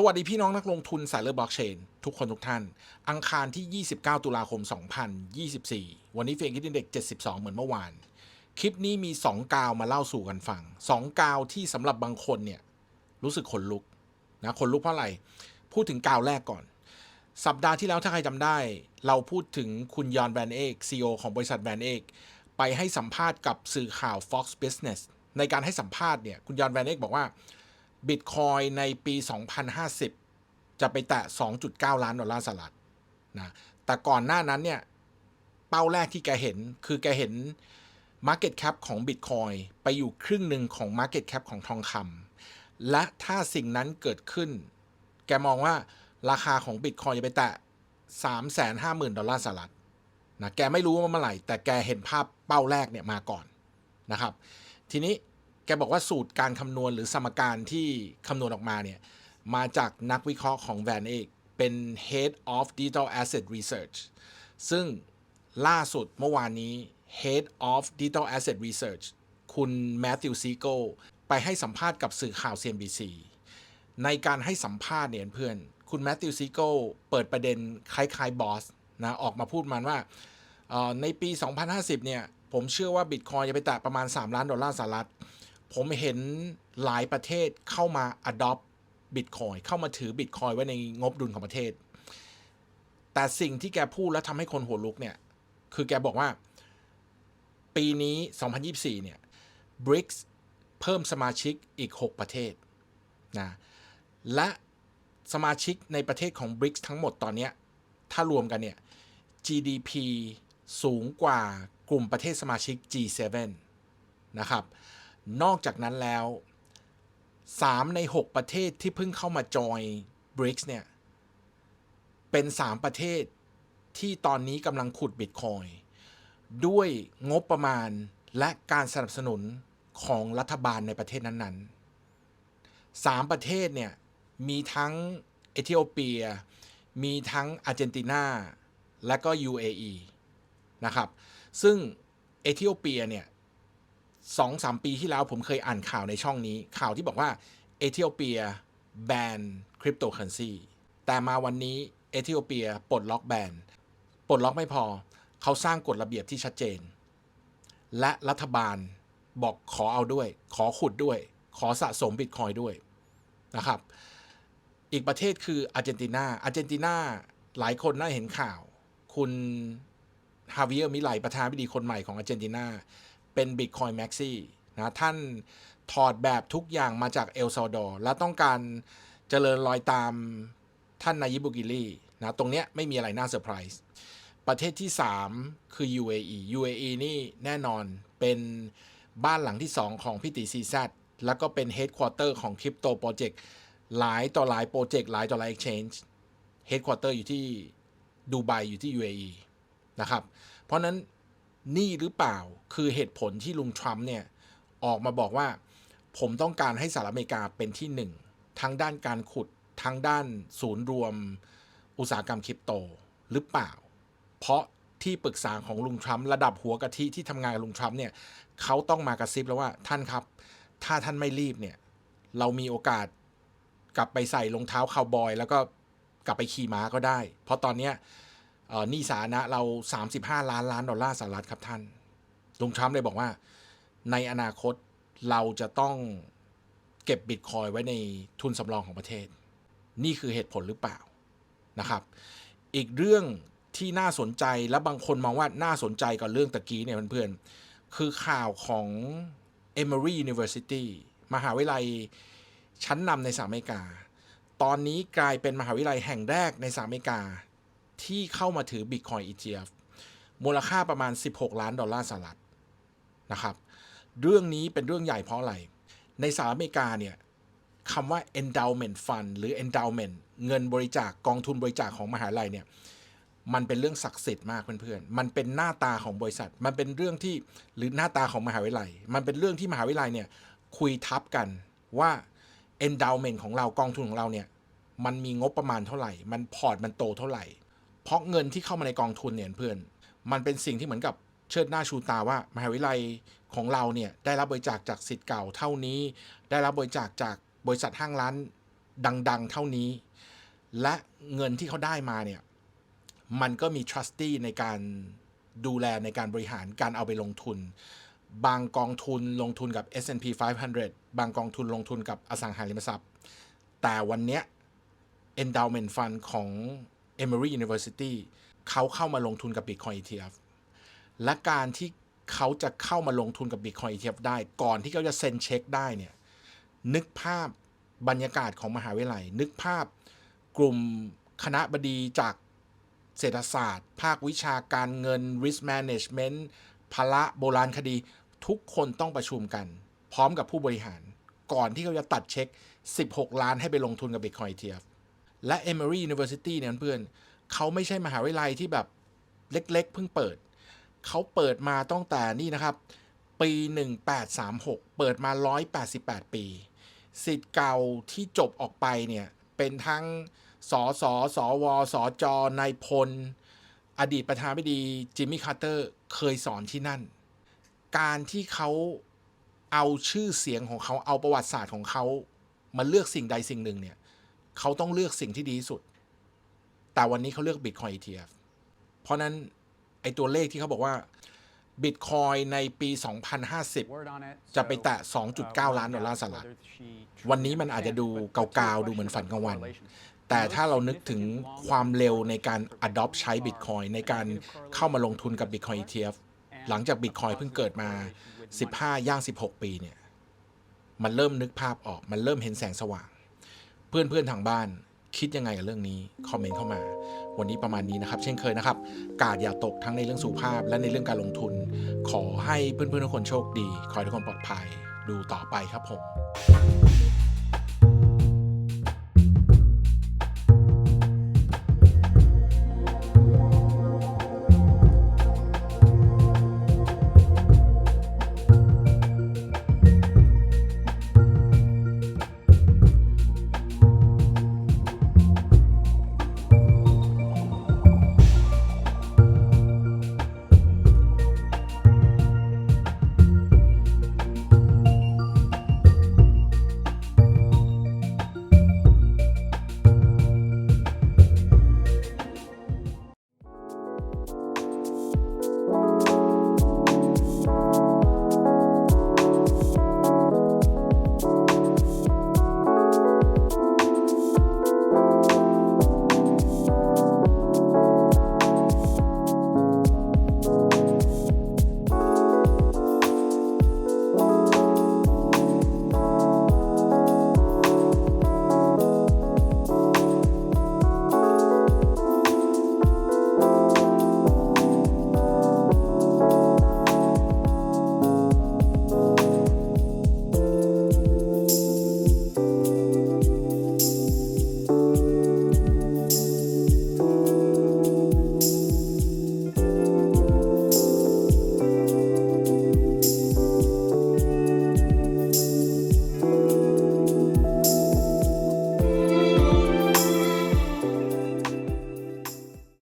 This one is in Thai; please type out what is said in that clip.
สวัสดีพี่น้องนักลงทุนสายเลือบล็อกเชน ทุกคนทุกท่าน อังคารที่ 29 ตุลาคม 2024 วันนี้เฟรนคิดเด็ก 72 เหมือนเมื่อวาน คลิปนี้มี 2 กาวมาเล่าสู่กันฟัง 2 กาวที่สำหรับบางคนเนี่ย รู้สึกขนลุกนะขนลุกเพราะอะไร พูดถึงกาวแรกก่อน สัปดาห์ที่แล้วถ้าใครจำได้ เราพูดถึงคุณยอนแบรนเอกซีอของบริษัทแบรนเอกไปให้สัมภาษณ์กับสื่อข่าว Fox Business ในการให้สัมภาษณ์เนี่ยคุณยอนแบรนเอกบอกว่า บิตคอยในปี 2050 จะไปแตะ 2.9 ล้านดอลลาร์สหรัฐนะแต่ก่อนหน้านั้นเนี่ยเป้าแรกที่แกเห็นคือแกเห็น Market Cap ของ Bitcoin ไปอยู่ครึ่งหนึ่งของ Market Cap ของทองคำและถ้าสิ่งนั้นเกิดขึ้น แกมองว่าราคาของ Bitcoin จะไปแตะ 350,000 ดอลลาร์สหรัฐนะแกไม่รู้ว่าเมื่อไหร่ แต่แกเห็นภาพเป้าแรกเนี่ยมาก่อนนะครับ ทีนี้ แกบอกว่าสูตรการคำนวณหรือสมการที่คำนวณออกมาเนี่ยมาจากนักวิเคราะห์ของ Van เอกเป็น Head of Digital Asset Research ซึ่งล่าสุดเมื่อวานนี้ Head of Digital Asset Research คุณ Matthew Siegel ไปให้สัมภาษณ์กับสื่อข่าว CNBC ในการให้สัมภาษณ์เนี่ยเพื่อน คุณ Matthew Siegel เปิดประเด็นคล้ายๆบอสนะออกมาพูดมันว่าในปี 2050 เนี่ย ผมเชื่อว่า Bitcoin จะไปแตะประมาณ 3 ล้านดอลลาร์สหรัฐ ผมเห็นหลายประเทศเข้ามา adopt Bitcoin เข้ามาถือ Bitcoin ไว้ในงบดุลของประเทศ แต่สิ่งที่แกพูดแล้วทำให้คนหัวลุกเนี่ย คือแกบอกว่า ปีนี้ 2024 เนี่ย BRICS เพิ่มสมาชิกอีก 6 ประเทศนะและสมาชิกในประเทศของ BRICS ทั้งหมดตอนนี้ถ้ารวมกันเนี่ย GDP สูงกว่ากลุ่มประเทศสมาชิก G7 นะครับ นอกจากนั้นแล้ว 3 ใน 6 ประเทศที่เพิ่งเข้ามาจอย BRICS เนี่ย เป็น 3 ประเทศที่ตอนนี้กำลังขุดบิตคอยด้วยงบประมาณและการสนับสนุนของรัฐบาลในประเทศนั้นๆ 3 ประเทศเนี่ย มีทั้งเอธิโอเปีย มีทั้งอาร์เจนตินา และก็ UAE นะครับ ซึ่งเอธิโอเปียเนี่ย สองสามปีที่แล้วผมเคยอ่านข่าวในช่องนี้ ข่าวที่บอกว่าเอธิโอเปียแบนคริปโตเคอเรนซีแต่มาวันนี้เอธิโอเปียปลดล็อกแบนปลดล็อกไม่พอ เขาสร้างกฎระเบียบที่ชัดเจน และรัฐบาลบอกขอเอาด้วย ขอขุดด้วย ขอสะสมบิตคอยด้วยนะครับ อีกประเทศคืออาร์เจนตินาอาร์เจนตินาหลายคนน่าเห็นข่าว คุณฮาวิเอร์มิไลประธานาธิบดีคนใหม่ของอาร์เจนตินา เป็น Bitcoin Maxi นะท่านถอดแบบทุกอย่างมาจากเอลซาดอร์และต้องการเจริญรอยตามท่านนายิบุกิลีนะตรงเนี้ยไม่มีอะไรน่าเซอร์ไพรส์ประเทศที่ 3 คือ UAE UAE นี่แน่นอนเป็นบ้านหลังที่ 2 ของพี่ตีซีซแล้วก็เป็น Headquarter ของ Crypto Project หลายต่อหลายโปรเจกต์หลายต่อหลาย Exchange Headquarter อยู่ที่ดูไบอยู่ที่ UAE นะครับ เพราะนั้น นี่หรือเปล่าคือเหตุผลที่ลุงทรัมป์เนี่ยออกมาบอกว่า ผมต้องการให้สหรัฐอเมริกาเป็นที่หนึ่งทั้งด้านการขุดทั้งด้านศูนย์รวมอุตสาหกรรมคริปโตหรือเปล่า เพราะที่ปรึกษาของลุงทรัมป์ระดับหัวกะทิที่ทำงานกับลุงทรัมป์เนี่ยเขาต้องมากระซิบแล้วว่าท่านครับ ถ้าท่านไม่รีบเนี่ยเรามีโอกาสกลับไปใส่รองเท้าคาวบอย แล้วก็กลับไปขี่ม้าก็ได้ เพราะตอนเนี้ย นี้สาธารณะเรา 35 ล้านล้านดอลลาร์สหรัฐครับท่าน ลุงทรัมป์เลยบอกว่า ในอนาคตเราจะต้องเก็บบิตคอยไว้ในทุนสำรองของประเทศ นี่คือเหตุผลหรือเปล่านะครับ อีกเรื่องที่น่าสนใจและบางคนมองว่าน่าสนใจกว่าเรื่องตะกี้เนี่ยเพื่อนๆ คือข่าวของ Emory University มหาวิทยาลัยชั้นนำในสหรัฐอเมริกา ตอนนี้กลายเป็นมหาวิทยาลัยแห่งแรกในสหรัฐอเมริกา ที่เข้ามาถือ Bitcoin ETF มูลค่าประมาณ 16 ล้านดอลลาร์สหรัฐนะครับ เรื่องนี้เป็นเรื่องใหญ่เพราะอะไร ในสหรัฐอเมริกาเนี่ยคำว่า endowment fund หรือ endowment เงินบริจาคกองทุนบริจาคของมหาลัยเนี่ยมันเป็นเรื่องศักดิ์สิทธิ์มากเพื่อนๆ มันเป็นหน้าตาของบริษัท มันเป็นเรื่องที่หรือหน้าตาของมหาวิทยาลัย มันเป็นเรื่องที่มหาวิทยาลัยเนี่ยคุยทับกันว่า endowment ของเรากองทุนของเราเนี่ยมันมีงบประมาณเท่าไหร่ มันพอร์ตมันโตเท่าไหร่ เพราะเงินที่เข้ามาในกองทุนเนี่ยเพื่อน มันเป็นสิ่งที่เหมือนกับเชิดหน้าชูตาว่ามหาวิทยาลัยของเราเนี่ยได้รับบริจาคจากสิทธิ์เก่าเท่านี้ ได้รับบริจาคจากบริษัทห้างร้านดัง ๆ เท่านี้ และเงินที่เขาได้มาเนี่ยมันก็มี trustee ในการดูแลในการบริหารการเอาไปลงทุน บางกองทุนลงทุนกับ S&P 500 บางกองทุนลงทุนกับอสังหาริมทรัพย์ แต่วันเนี้ย endowment fund ของ Emory University เขาเข้ามาลงทุนกับ Bitcoin ETF และการที่เขาจะเข้ามาลงทุนกับ Bitcoin ETF ได้ ก่อนที่เขาจะเซ็นเช็คได้เนี่ย นึกภาพบรรยากาศของมหาวิทยาลัย นึกภาพกลุ่มคณะบดีจากเศรษฐศาสตร์ ภาควิชาการเงิน risk management พละโบราณคดี ทุกคนต้องประชุมกัน พร้อมกับผู้บริหาร ก่อนที่เขาจะตัดเช็ค 16 ล้านให้ไปลงทุนกับ Bitcoin ETF และ Emory University เนี่ยเพื่อนเขาไม่ใช่มหาวิทยาลัยที่แบบเล็กๆ เพิ่งเปิด เขาเปิดมาตั้งแต่นี่นะครับ ปี 1836 เปิดมา 188 ปีสิทธิ์เก่าที่จบออกไปเนี่ย เป็นทั้งสอสอสอวอสอจอนายพล อดีตประธานาธิบดีจิมมี่คาร์เตอร์เคยสอนที่นั่น การที่เขาเอาชื่อเสียงของเขาเอาประวัติศาสตร์ของเขามาเลือกสิ่งใดสิ่งหนึ่งเนี่ย เขาต้องเลือกสิ่งที่ดีที่สุด แต่วันนี้เขาเลือก Bitcoin ETF เพราะนั้น ไอตัวเลขที่เขาบอกว่า Bitcoin ในปี 2050 จะไปแตะ 2.9 ล้านดอลลาร์สหรัฐ วันนี้มันอาจจะดูเกาๆ ดูเหมือนฝันกลางวัน แต่ถ้าเรานึกถึงความเร็วในการ adopt ใช้ Bitcoin ในการเข้ามาลงทุนกับ Bitcoin ETF หลังจาก Bitcoin เพิ่งเกิดมา 15 ย่าง 16 ปีเนี่ย มันเริ่มนึกภาพออก มันเริ่มเห็นแสงสว่าง เพื่อนๆทางบ้านคิดยังไงกับเรื่องนี้ คอมเมนต์เข้ามา วันนี้ประมาณนี้นะครับ เช่นเคยนะครับ กาดอย่าตกทั้งในเรื่องสุขภาพและในเรื่องการลงทุน ขอให้เพื่อนๆทุกคนโชคดี ขอให้ทุกคนปลอดภัย ดูต่อไปครับผม